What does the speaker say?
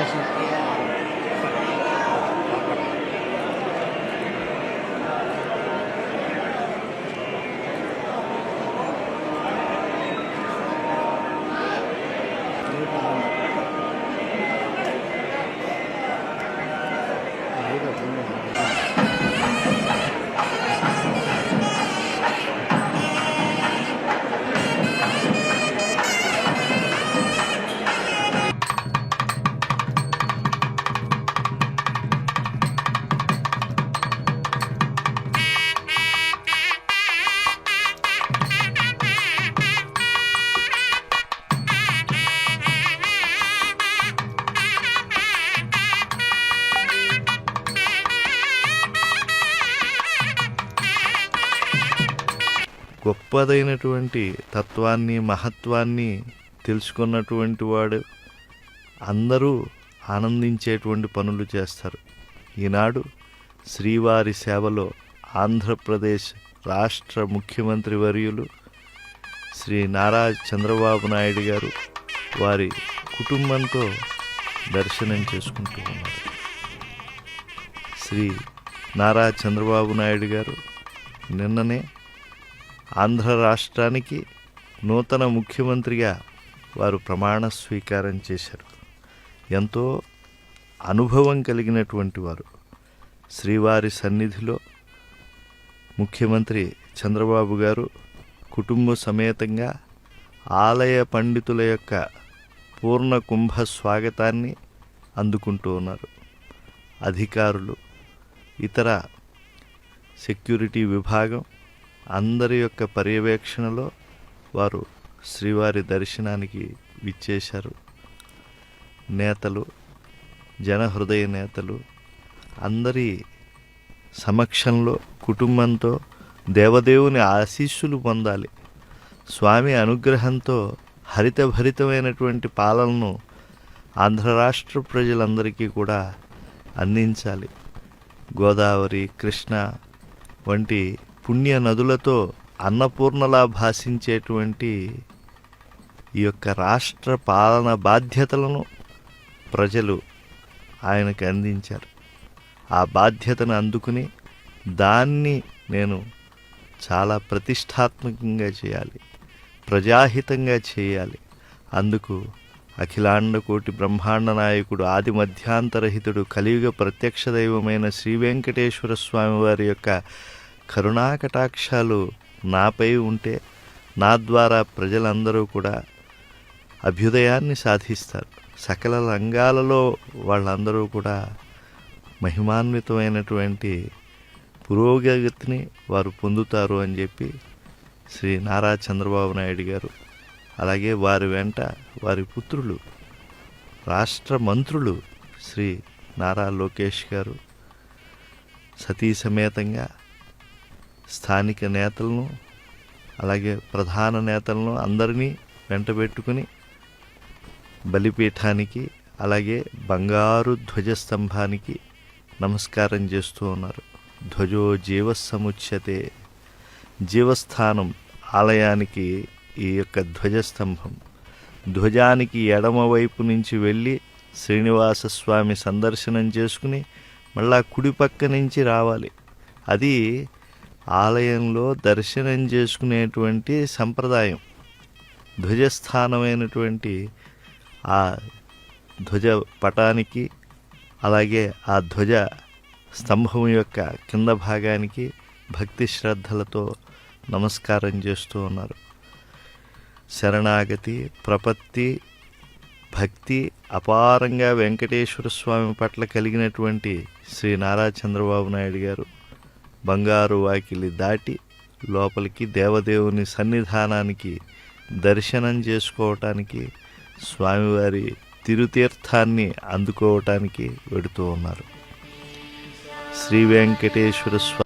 Muchas gracias. గొప్పదైనటువంటి తత్వాన్ని మహత్వాన్ని తెలుసుకున్నటువంటి వాడు అందరూ ఆనందించేటువంటి పనులు చేస్తారు. ఈనాడు శ్రీవారి సేవలో ఆంధ్రప్రదేశ్ రాష్ట్ర ముఖ్యమంత్రి వర్యులు శ్రీ నారా చంద్రబాబు నాయుడు గారు వారి కుటుంబంతో దర్శనం చేసుకుంటూ ఉన్నారు. శ్రీ నారా చంద్రబాబు నాయుడు గారు నిన్ననే ఆంధ్ర రాష్ట్రానికి నూతన ముఖ్యమంత్రిగా వారు ప్రమాణ స్వీకారం చేశారు. ఎంతో అనుభవం కలిగినటువంటి వారు. శ్రీవారి సన్నిధిలో ముఖ్యమంత్రి చంద్రబాబు గారు కుటుంబ సమేతంగా ఆలయ పండితుల యొక్క పూర్ణ కుంభ స్వాగతాన్ని అందుకుంటూ ఉన్నారు. అధికారులు ఇతర సెక్యూరిటీ విభాగం అందరి యొక్క పర్యవేక్షణలో వారు శ్రీవారి దర్శనానికి విచ్చేశారు. నేతలు జనహృదయ నేతలు అందరి సమక్షంలో కుటుంబంతో దేవదేవుని ఆశీస్సులు పొందాలి. స్వామి అనుగ్రహంతో హరితభరితమైనటువంటి పాలనను ఆంధ్ర రాష్ట్ర ప్రజలందరికీ కూడా అందించాలి. గోదావరి కృష్ణ వంటి పుణ్య నదులతో అన్నపూర్ణలా భాషించేటువంటి ఈ యొక్క రాష్ట్ర పాలన బాధ్యతలను ప్రజలు ఆయనకు అందించారు. ఆ బాధ్యతను అందుకుని దాన్ని నేను చాలా ప్రతిష్టాత్మకంగా చేయాలి ప్రజాహితంగా చేయాలి. అందుకు అఖిలాండ కోటి బ్రహ్మాండ నాయకుడు ఆది మధ్యాంతరహితుడు కలియుగ ప్రత్యక్ష దైవమైన శ్రీ వెంకటేశ్వర స్వామి వారి యొక్క కరుణాకటాక్షాలు నాపై ఉంటే నా ద్వారా ప్రజలందరూ కూడా అభ్యుదయాన్ని సాధిస్తారు. సకల రంగాలలో వాళ్ళందరూ కూడా మహిమాన్వితమైనటువంటి పురోగతిని వారు పొందుతారు అని చెప్పి శ్రీ నారా చంద్రబాబు నాయుడు గారు అలాగే వారి వెంట వారి పుత్రులు రాష్ట్ర మంత్రులు శ్రీ నారా లోకేష్ గారు సతీ సమేతంగా స్థానిక నేతలను అలాగే ప్రధాన నేతలను అందరినీ వెంటబెట్టుకుని బలిపీఠానికి అలాగే బంగారు ధ్వజస్తంభానికి నమస్కారం చేస్తూ ఉన్నారు. ధ్వజో జీవసముచ్యతే జీవస్థానం ఆలయానికి ఈ యొక్క ధ్వజస్తంభం. ధ్వజానికి ఎడమవైపు నుంచి వెళ్ళి శ్రీనివాస స్వామి సందర్శనం చేసుకుని మళ్ళా కుడి పక్క నుంచి రావాలి. అది ఆలయంలో దర్శనం చేసుకునేటువంటి సంప్రదాయం ధ్వజస్థానమైనటువంటి ఆ ధ్వజ పటానికి అలాగే ఆ ధ్వజ స్తంభం యొక్క కింద భాగానికి భక్తి శ్రద్ధలతో నమస్కారం చేస్తూ ఉన్నారు. శరణాగతి ప్రపత్తి భక్తి అపారంగా వెంకటేశ్వర స్వామి పట్ల కలిగినటువంటి శ్రీ నారా చంద్రబాబు నాయుడు గారు బంగారు వాకిలి దాటి లోపలికి దేవదేవుని సన్నిధానానికి దర్శనం చేసుకోవటానికి స్వామివారి తిరుతీర్థాన్ని అందుకోవటానికి వెడుతూ ఉన్నారు. శ్రీ వెంకటేశ్వర స్వామి